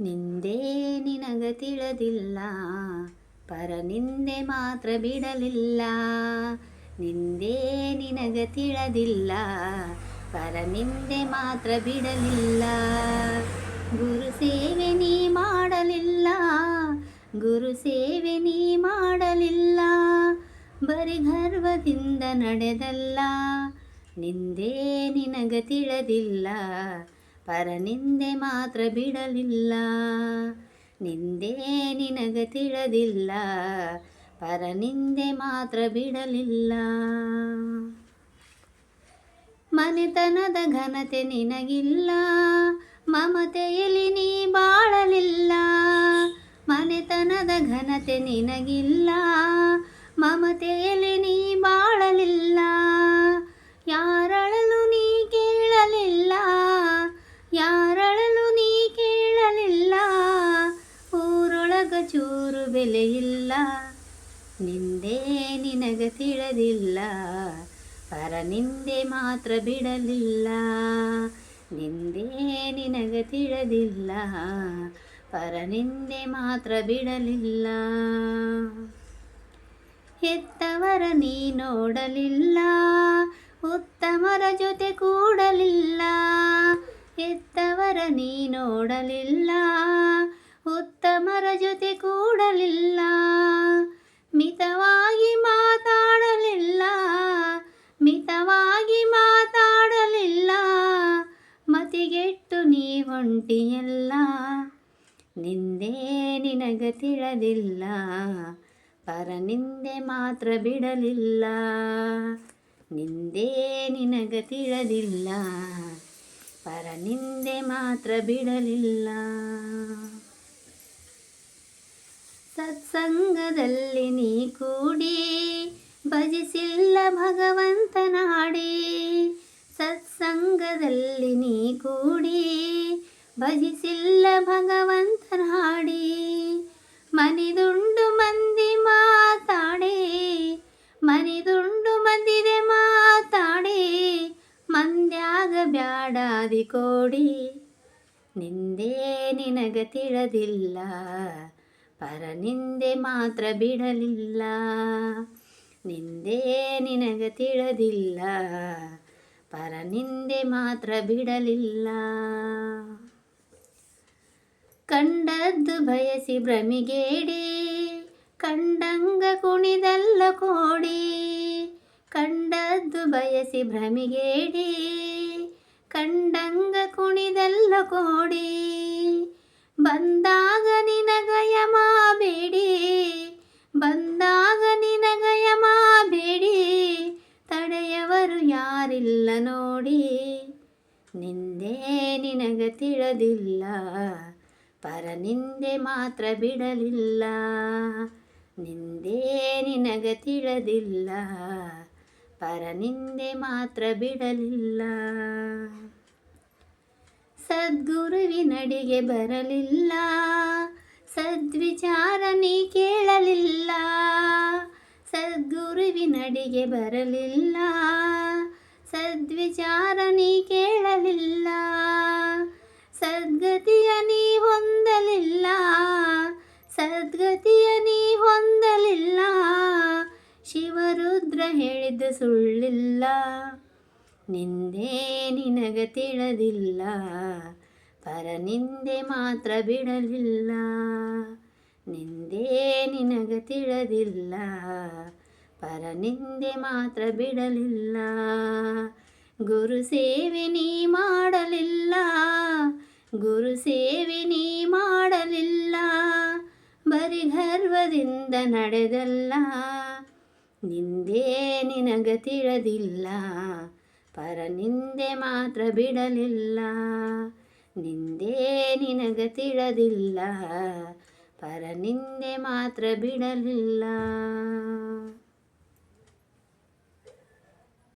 ನಿಂದೆ ನಿನಗ ತಿಳಿದಿಲ್ಲ, ಪರ ನಿಂದೆ ಮಾತ್ರ ಬಿಡಲಿಲ್ಲ. ನಿಂದೇ ನಿನಗ ತಿಳಿದಿಲ್ಲ, ಪರ ನಿಂದೆ ಮಾತ್ರ ಬಿಡಲಿಲ್ಲ. ಗುರು ಸೇವೆ ನೀ ಮಾಡಲಿಲ್ಲ, ಗುರು ಸೇವೆ ನೀ ಮಾಡಲಿಲ್ಲ. ಬರಿ ಗರ್ವದಿಂದ ನಡೆದಲ್ಲ, ನಿಂದೇ ನಿನಗ ತಿಳಿದಿಲ್ಲ. ಪರ ನಿಂದೆ ಮಾತ್ರ ಬಿಡಲಿಲ್ಲ. ನಿಂದೆ ನಿನಗ ತಿಳದಿಲ್ಲ. ಪರ ನಿಂದೆ ಮಾತ್ರ ಬಿಡಲಿಲ್ಲ. ಮನೆತನದ ಘನತೆ ನಿನಗಿಲ್ಲ. ಮಮತೆಯಲ್ಲಿ ನೀ ಬಾಳಲಿಲ್ಲ. ಮನೆತನದ ಘನತೆ ನಿನಗಿಲ್ಲ. ಮಮತೆಯಲ್ಲಿ ಬೆಲೆಯಿಲ್ಲ ನಿಂದೆ ನಿನಗ ತಿಳಿದಿಲ್ಲ ಪರ ನಿಂದೆ ಮಾತ್ರ ಬಿಡಲಿಲ್ಲ. ನಿಂದೆ ನಿನಗ ತಿಳಿದಿಲ್ಲ ಪರ ನಿಂದೆ ಮಾತ್ರ ಬಿಡಲಿಲ್ಲ. ಹೆತ್ತವರ ನೀ ನೋಡಲಿಲ್ಲ. ಉತ್ತಮರ ಜೊತೆ ಕೂಡಲಿಲ್ಲ. ಹೆತ್ತವರ ನೀ ನೋಡಲಿಲ್ಲ. ಉತ್ತಮರ ಜೊತೆ ಕೂಡಲಿಲ್ಲ. ಮಿತವಾಗಿ ಮಾತಾಡಲಿಲ್ಲ. ಮಿತವಾಗಿ ಮಾತಾಡಲಿಲ್ಲ. ಮತಿಗೆಟ್ಟು ನೀ ಒಂಟಿಯಲ್ಲ ನಿಂದೇ ನಿನಗ ತಿಳದಿಲ್ಲ. ಪರ ನಿಂದೆ ಮಾತ್ರ ಬಿಡಲಿಲ್ಲ. ನಿಂದೇ ನಿನಗ ತಿಳದಿಲ್ಲ. ಪರ ನಿಂದೆ ಮಾತ್ರ ಬಿಡಲಿಲ್ಲ. ಸತ್ಸಂಗದಲ್ಲಿ ನೀ ಕೂಡಿ ಭಜಿಸಿಲ್ಲ ಭಗವಂತನ ಹಾಡಿ. ಸತ್ಸಂಗದಲ್ಲಿ ನೀ ಕೂಡಿ ಭಜಿಸಿಲ್ಲ ಭಗವಂತನ ಹಾಡಿ. ಮನಿದುಂಡು ಮಂದಿ ಮಾತಾಡಿ, ಮನಿದುಂಡು ಮಂದಿದೆ ಮಾತಾಡಿ, ಮಂದ್ಯಾಗ ಬ್ಯಾಡಾದಿ ಕೋಡಿ. ನಿಂದೇ ನಿನಗ ತಿಳಿದಿಲ್ಲ ಪರ ನಿಂದೆ ಮಾತ್ರ ಬಿಡಲಿಲ್ಲ. ನಿಂದೇ ನಿನಗ ತಿಳಿದಿಲ್ಲ. ಪರ ನಿಂದೆ ಮಾತ್ರ ಬಿಡಲಿಲ್ಲ. ಕಂಡದ್ದು ಬಯಸಿ ಭ್ರಮಿಗೇಡಿ, ಕಂಡಂಗ ಕುಣಿದಲ್ಲ ಕೋಡಿ. ಕಂಡದ್ದು ಬಯಸಿ ಭ್ರಮಿಗೇಡಿ, ಕಂಡಂಗ ಕುಣಿದಲ್ಲ ಕೋಡಿ. ಬಂದಾಗ ನಿನಗಯ ಮಾಬೇಡಿ, ಬಂದಾಗ ನಿನಗಯ ಮಾಬೇಡಿ, ತಡೆಯವರು ಯಾರಿಲ್ಲ ನೋಡಿ. ನಿಂದೇ ನಿನಗ ತಿಳಿದಿಲ್ಲ, ಪರ ನಿಂದೆ ಮಾತ್ರ ಬಿಡಲಿಲ್ಲ. ನಿಂದೇ ನಿನಗ ತಿಳದಿಲ್ಲ, ಪರ ನಿಂದೆ ಮಾತ್ರ ಬಿಡಲಿಲ್ಲ. ಸದ್ಗುರುವಿನಡಿಗೆ ಬರಲಿಲ್ಲ. ಸದ್ವಿಚಾರ ನೀ ಕೇಳಲಿಲ್ಲ. ಸದ್ಗುರುವಿನಡಿಗೆ ಬರಲಿಲ್ಲ. ಸದ್ವಿಚಾರ ನೀ ಕೇಳಲಿಲ್ಲ. ಸದ್ಗತಿಯ ನೀ ಹೊಂದಲಿಲ್ಲ. ಸದ್ಗತಿಯ ನೀ ಹೊಂದಲಿಲ್ಲ. ಶಿವರುದ್ರ ಹೇಳಿದ್ದು ಸುಳ್ಳಿಲ್ಲ. ನಿಂದೇ ನಿನಗ ತಿಳದಿಲ್ಲ, ಪರ ನಿಂದೆ ಮಾತ್ರ ಬಿಡಲಿಲ್ಲ. ನಿಂದೇ ನಿನಗ ತಿಳದಿಲ್ಲ, ಪರ ನಿಂದೆ ಮಾತ್ರ ಬಿಡಲಿಲ್ಲ. ಗುರು ಸೇವೆ ನೀ ಮಾಡಲಿಲ್ಲ, ಗುರು ಸೇವೆ ನೀ ಮಾಡಲಿಲ್ಲ. ಬರಿ ಗರ್ವದಿಂದ ನಡೆದಲ್ಲ, ನಿಂದೇ ನಿನಗ ತಿಳಿದಿಲ್ಲ. ಪರ ನಿಂದೆ ಮಾತ್ರ ಬಿಡಲಿಲ್ಲ. ನಿಂದೇ ನಿನಗ ತಿಳದಿಲ್ಲ. ಪರ ನಿಂದೆ ಮಾತ್ರ ಬಿಡಲಿಲ್ಲ.